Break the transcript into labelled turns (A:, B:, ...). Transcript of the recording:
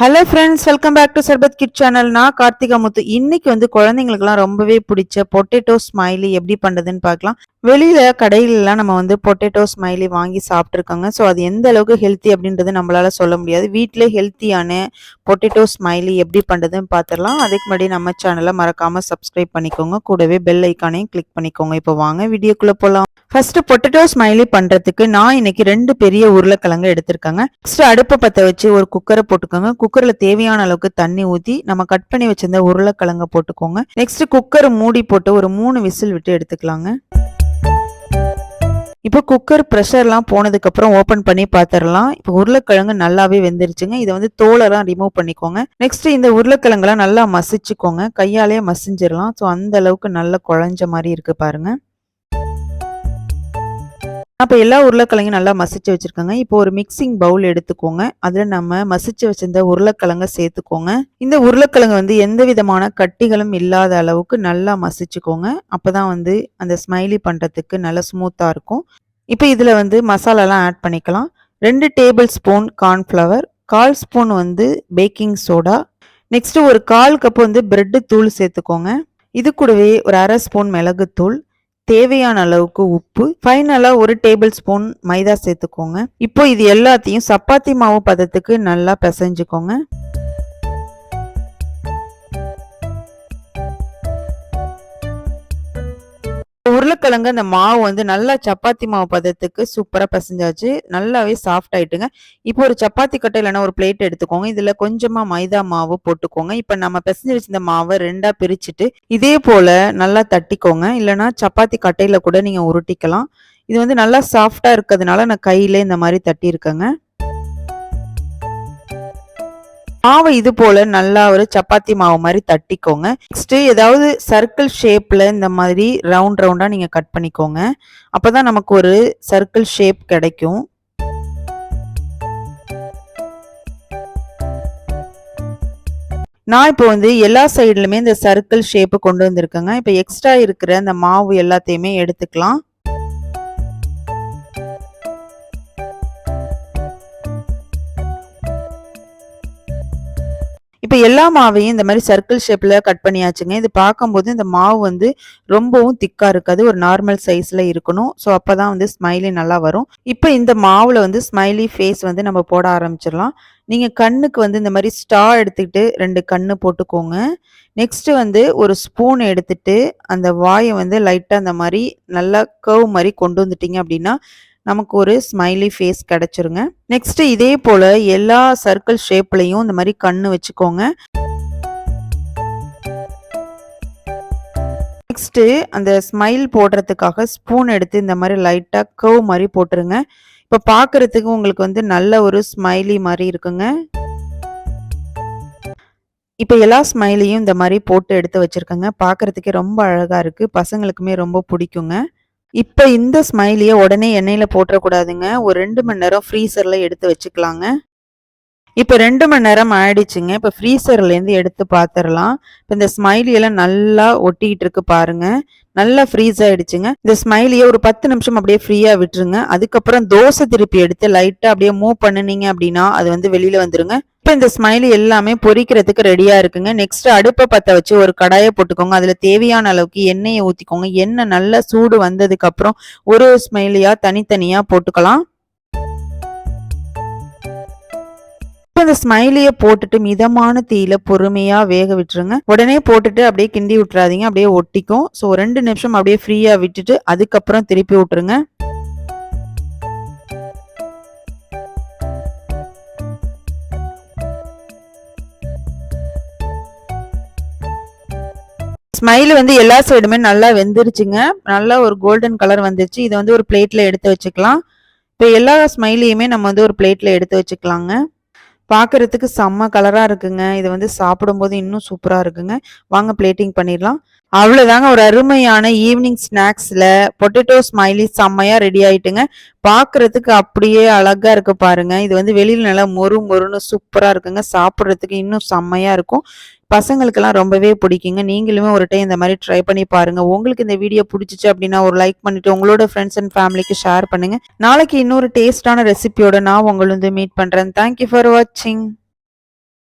A: Hello friends welcome back to Sarbath kid channel நான் கார்த்திகா முத்து. இன்னைக்கு வந்து குழந்தைங்களுக்குலாம் ரொம்பவே பிடிச்ச பொட்டேட்டோ ஸ்மைலி எப்படி பண்ணுறதுன்னு பார்க்கலாம். வெளியில கடையிலலாம் நம்ம வந்து பொட்டேட்டோ ஸ்மைலி வாங்கி சாப்பிட்ருக்காங்க ஸோ அது எந்த அளவுக்கு ஹெல்த்தி அப்படின்றது நம்மளால சொல்ல முடியாது. வீட்டிலே ஹெல்த்தியான பொட்டேட்டோ ஸ்மைலி எப்படி பண்ணுறதுன்னு பார்த்துடலாம். அதுக்கு முன்னாடி நம்ம சேனலை மறக்காம சப்ஸ்கிரைப் பண்ணிக்கோங்க. கூடவே பெல் ஐக்கானையும் கிளிக் பண்ணிக்கோங்க. இப்போ வாங்க வீடியோக்குள்ளே போகலாம் ஃபர்ஸ்ட் பொட்டேட்டோ ஸ்மைலி பண்றதுக்கு நான் இன்னைக்கு ரெண்டு பெரிய உருளைக்கிழங்கு எடுத்திருக்கேங்க. ஃபர்ஸ்ட் அடுப்பை பற்ற வச்சு ஒரு குக்கரை போட்டுக்கோங்க. குக்கர்ல தேவையான அளவுக்கு தண்ணி ஊத்தி நம்ம கட் பண்ணி வச்சிருந்த உருளைக்கிழங்க போட்டுக்கோங்க. நெக்ஸ்ட் குக்கர் மூடி போட்டு ஒரு மூணு விசில் விட்டு எடுத்துக்கலாங்க. இப்போ குக்கர் ப்ரெஷர்லாம் போனதுக்கு அப்புறம் ஓப்பன் பண்ணி பார்த்துடலாம் இப்போ உருளைக்கிழங்கு நல்லாவே வெந்துருச்சுங்க. இதை வந்து தோலெல்லாம் ரிமூவ் பண்ணிக்கோங்க. நெக்ஸ்ட் இந்த உருளைக்கிழங்குலாம் நல்லா மசிச்சுக்கோங்க. கையாலேயே மசிஞ்சிடலாம் ஸோ அந்த அளவுக்கு நல்லா குழஞ்ச மாதிரி இருக்கு பாருங்க. அப்போ எல்லா உருளைக்கிழங்கும் நல்லா மசிச்சு வச்சுருக்கோங்க. இப்போ ஒரு மிக்சிங் பவுல் எடுத்துக்கோங்க. அதில் நம்ம மசிச்சு வச்சிருந்த உருளைக்கிழங்க சேர்த்துக்கோங்க. இந்த உருளைக்கிழங்கு வந்து எந்த விதமான கட்டிகளும் இல்லாத அளவுக்கு நல்லா மசிச்சுக்கோங்க. அப்போ தான் வந்து அந்த ஸ்மைலி பண்ணுறதுக்கு நல்லா ஸ்மூத்தாக இருக்கும். இப்போ இதில் வந்து மசாலாலாம் ஆட் பண்ணிக்கலாம். ரெண்டு டேபிள் ஸ்பூன் கார்ன்ஃப்ளவர் கால் ஸ்பூன் வந்து பேக்கிங் சோடா நெக்ஸ்ட்டு ஒரு கால் கப் வந்து பிரெட்டு தூள் சேர்த்துக்கோங்க. இது கூடவே ஒரு அரை ஸ்பூன் மிளகுத்தூள். தேவையான அளவுக்கு உப்பு. ஃபைனலாக ஒரு டேபிள் ஸ்பூன் மைதா சேர்த்துக்கோங்க. இப்போ இது எல்லாத்தையும் சப்பாத்தி மாவு பதத்துக்கு நல்லா பிசைஞ்சுக்கோங்க. உருளைக்கிழங்கு அந்த மாவு வந்து நல்லா சப்பாத்தி மாவு பதத்துக்கு சூப்பராக பசஞ்சாச்சு. நல்லாவே சாஃப்ட் ஆயிட்டுங்க. இப்போ ஒரு சப்பாத்தி கட்டை இல்லைன்னா ஒரு பிளேட் எடுத்துக்கோங்க. இதில் கொஞ்சமாக மைதா மாவு போட்டுக்கோங்க. இப்போ நம்ம பிசைஞ்சு வச்சிருந்த மாவை ரெண்டாக பிரிச்சுட்டு இதே போல் நல்லா தட்டிக்கோங்க. இல்லைன்னா சப்பாத்தி கட்டையில் கூட நீங்கள் உருட்டிக்கலாம். இது வந்து நல்லா சாஃப்டாக இருக்கிறதுனால நான் கையில் இந்த மாதிரி தட்டியிருக்கேங்க. மாவை இது போல நல்லா ஒரு சப்பாத்தி மாவு மாதிரி தட்டிக்கோங்க. நெக்ஸ்ட் ஏதாவது சர்க்கிள் ஷேப்ல இந்த மாதிரி ரவுண்ட் ரவுண்டா நீங்க கட் பண்ணிக்கோங்க. அப்பதான் நமக்கு ஒரு சர்க்கிள் ஷேப் கிடைக்கும். நான் இப்போ வந்து எல்லா சைட்லுமே இந்த சர்க்கிள் ஷேப்பு கொண்டு வந்திருக்கேங்க. இப்போ எக்ஸ்ட்ரா இருக்கிற அந்த மாவு எல்லாத்தையுமே எடுத்துக்கலாம். இப்போ எல்லா மாவையும் இந்த மாதிரி சர்க்கிள் ஷேப்பில் கட் பண்ணியாச்சுங்க. இது பார்க்கும்போது இந்த மாவு வந்து ரொம்பவும் திக்காக இருக்காது. ஒரு நார்மல் சைஸில் இருக்கணும். ஸோ அப்போ தான் வந்து ஸ்மைலி நல்லா வரும். இப்போ இந்த மாவில் வந்து ஸ்மைலி ஃபேஸ் வந்து நம்ம போட ஆரம்பிச்சிடலாம். நீங்கள் கண்ணுக்கு வந்து இந்த மாதிரி ஸ்டா எடுத்துக்கிட்டு ரெண்டு கண்ணு போட்டுக்கோங்க. நெக்ஸ்ட்டு வந்து ஒரு ஸ்பூன் எடுத்துட்டு அந்த வாயை வந்து லைட்டாக அந்த மாதிரி நல்லா கர்வ் மாதிரி கொண்டு வந்துட்டீங்க அப்படின்னா நமக்கு ஒரு ஸ்மைலி ஃபேஸ் கிடச்சிருங்க. நெக்ஸ்ட் இதே போல் எல்லா சர்க்கிள் ஷேப்லையும் இந்த மாதிரி கண்ணு வச்சுக்கோங்க. நெக்ஸ்ட்டு அந்த ஸ்மைல் போடுறதுக்காக ஸ்பூன் எடுத்து இந்த மாதிரி லைட்டாக கவ் மாதிரி போட்டுருங்க. இப்போ பார்க்குறதுக்கு உங்களுக்கு வந்து நல்ல ஒரு ஸ்மைலி மாதிரி இருக்குங்க. இப்போ எல்லா ஸ்மைலையும் இந்த மாதிரி போட்டு எடுத்து வச்சுருக்கேங்க. பார்க்குறதுக்கே ரொம்ப அழகாக இருக்குது பசங்களுக்குமே ரொம்ப பிடிக்குங்க. இப்போ இந்த ஸ்மைலியை உடனே எண்ணெயில் போட்டுறக்கூடாதுங்க. ஒரு ரெண்டு மணி நேரம் ஃப்ரீசரில் எடுத்து வச்சுக்கலாங்க. இப்போ ரெண்டு மணி நேரம் ஆயிடுச்சுங்க. இப்போ ஃப்ரீசர்லேருந்து எடுத்து பார்த்துடலாம் இப்போ இந்த ஸ்மைலியெல்லாம் நல்லா ஒட்டிக்கிட்டு இருக்கு பாருங்க. நல்லா ஃப்ரீஸ் ஆயிடுச்சுங்க. இந்த ஸ்மைலியை ஒரு பத்து நிமிஷம் அப்படியே ஃப்ரீயாக விட்டுருங்க. அதுக்கப்புறம் தோசை திருப்பி எடுத்து லைட்டாக அப்படியே மூவ் பண்ணுனீங்க அப்படின்னா அது வந்து வெளியில் வந்துருங்க. இப்போ இந்த ஸ்மைலி எல்லாமே பொரிக்கிறதுக்கு ரெடியாக இருக்குங்க. நெக்ஸ்ட் அடுப்பை பற்ற வச்சு ஒரு கடாயை போட்டுக்கோங்க. அதில் தேவையான அளவுக்கு எண்ணெயை ஊற்றிக்கோங்க எண்ணெய் நல்லா சூடு வந்ததுக்கப்புறம் ஒரு ஸ்மைலியாக தனித்தனியாக போட்டுக்கலாம். இப்போ இந்த ஸ்மைலியை போட்டுட்டு மிதமான தீயில பொறுமையா வேக விட்டுருங்க. உடனே போட்டுட்டு அப்படியே கிண்டி விட்டுறாதீங்க. அப்படியே ஒட்டிக்கும். ஸோ ரெண்டு நிமிஷம் அப்படியே ஃப்ரீயா விட்டுட்டு அதுக்கப்புறம் திருப்பி விட்டுருங்க ஸ்மைல் வந்து எல்லா சைடுமே நல்லா வெந்துருச்சுங்க. நல்லா ஒரு கோல்டன் கலர் வந்துருச்சு. இதை வந்து ஒரு பிளேட்டில் எடுத்து வச்சுக்கலாம். இப்போ எல்லா ஸ்மைலையுமே நம்ம வந்து ஒரு பிளேட்டில் எடுத்து வச்சுக்கலாங்க. பார்க்கறதுக்கு செம்ம கலராக இருக்குங்க. இது வந்து சாப்பிடும்போது இன்னும் சூப்பராக இருக்குங்க. வாங்க பிளேட்டிங் பண்ணிடலாம். அவ்வளோதாங்க ஒரு அருமையான ஈவினிங் ஸ்நாக்ஸில் பொட்டேட்டோ ஸ்மைலி செம்மையாக ரெடி ஆயிட்டுங்க. பார்க்கறதுக்கு அப்படியே அழகாக இருக்கு பாருங்க. இது வந்து வெளியில் நல்லா மொறு மொறுன்னு சூப்பராக இருக்குங்க. சாப்பிட்றதுக்கு இன்னும் செம்மையாக இருக்கும். பசங்களுக்கெல்லாம் ரொம்பவே பிடிக்குங்க. நீங்களுமே ஒரு டைம் இந்த மாதிரி ட்ரை பண்ணி பாருங்க. உங்களுக்கு இந்த வீடியோ பிடிச்சிச்சு அப்படின்னா ஒரு லைக் பண்ணிட்டு உங்களோட ஃப்ரெண்ட்ஸ் அண்ட் ஃபேமிலிக்கு ஷேர் பண்ணுங்க. நாளைக்கு இன்னொரு டேஸ்டான ரெசிபியோட நான் உங்களை வந்து மீட் பண்றேன். தேங்க்யூ ஃபார் வாட்சிங்